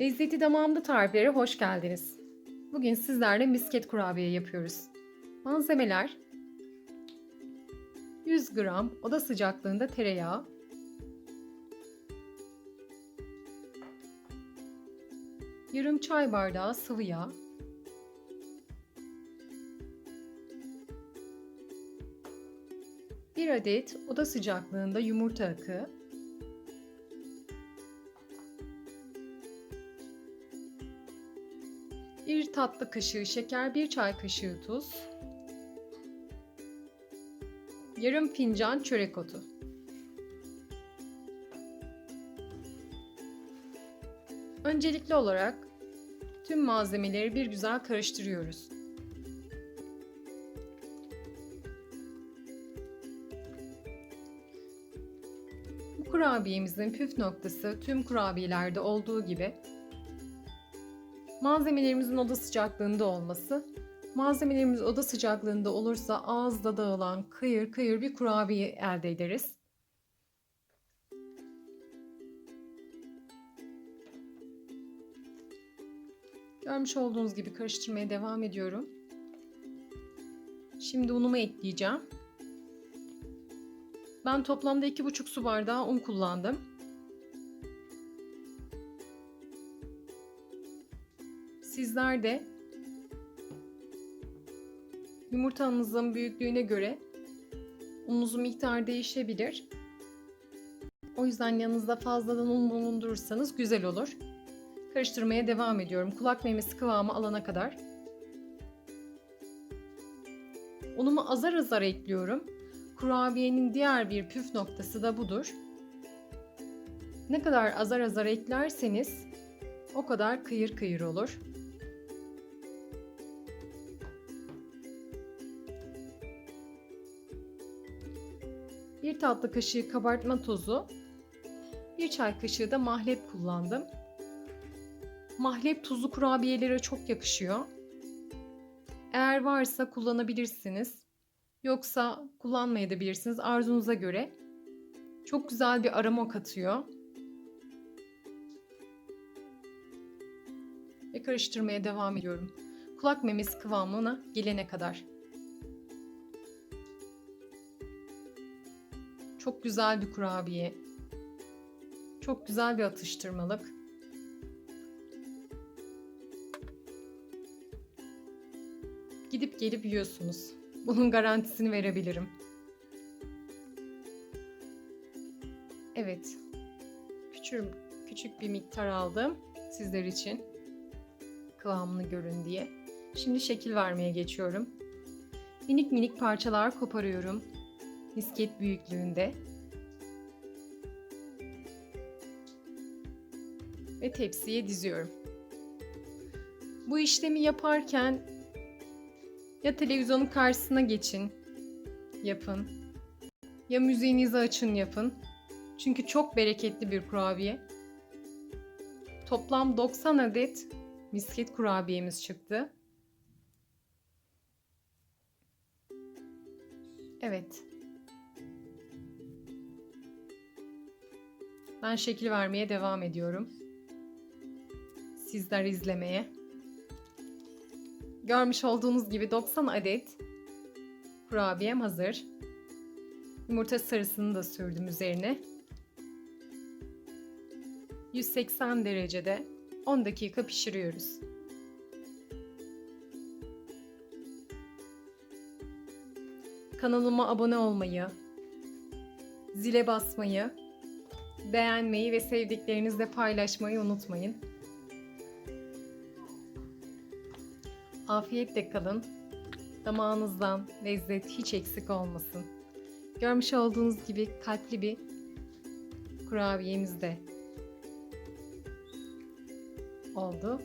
Lezzeti damağımda tariflere hoş geldiniz. Bugün sizlerle misket kurabiye yapıyoruz. Malzemeler 100 gram oda sıcaklığında tereyağı, yarım çay bardağı sıvı yağ, bir adet oda sıcaklığında yumurta akı, bir tatlı kaşığı şeker, bir çay kaşığı tuz, yarım fincan çörek otu. Öncelikli olarak tüm malzemeleri bir güzel karıştırıyoruz. Bu kurabiyemizin püf noktası tüm kurabiyelerde olduğu gibi malzemelerimizin oda sıcaklığında olması. Malzemelerimiz oda sıcaklığında olursa ağızda dağılan kıyır kıyır bir kurabiye elde ederiz. Görmüş olduğunuz gibi karıştırmaya devam ediyorum. Şimdi unumu ekleyeceğim. Ben toplamda 2,5 su bardağı un kullandım. Sizler de yumurtanızın büyüklüğüne göre ununuzun miktarı değişebilir. O yüzden yanınızda fazladan un bulundurursanız güzel olur. Karıştırmaya devam ediyorum. Kulak memesi kıvamı alana kadar. Unumu azar azar ekliyorum. Kurabiyenin diğer bir püf noktası da budur. Ne kadar azar azar eklerseniz o kadar kıyır kıyır olur. Bir tatlı kaşığı kabartma tozu, bir çay kaşığı da mahlep kullandım. Mahlep tuzlu kurabiyelere çok yakışıyor. Eğer varsa kullanabilirsiniz. Yoksa kullanmayabilirsiniz arzunuza göre. Çok güzel bir aroma katıyor. Ve karıştırmaya devam ediyorum. Kulak memesi kıvamına gelene kadar. Çok güzel bir kurabiye. Çok güzel bir atıştırmalık. Gidip gelip yiyorsunuz. Bunun garantisini verebilirim. Evet. Küçük küçük bir miktar aldım sizler için. Kıvamını görün diye. Şimdi şekil vermeye geçiyorum. Minik minik parçalar koparıyorum. Misket büyüklüğünde. Ve tepsiye diziyorum. Bu işlemi yaparken ya televizyonun karşısına geçin, yapın. Ya müziğinizi açın yapın. Çünkü çok bereketli bir kurabiye. Toplam 90 adet misket kurabiyemiz çıktı. Evet. Ben şekil vermeye devam ediyorum. Sizler izlemeye. Görmüş olduğunuz gibi 90 adet kurabiyem hazır. Yumurta sarısını da sürdüm üzerine. 180 derecede 10 dakika pişiriyoruz. Kanalıma abone olmayı, zile basmayı, beğenmeyi ve sevdiklerinizle paylaşmayı unutmayın. Afiyetle kalın. Damağınızdan lezzet hiç eksik olmasın. Görmüş olduğunuz gibi kalpli bir kurabiyemiz de oldu.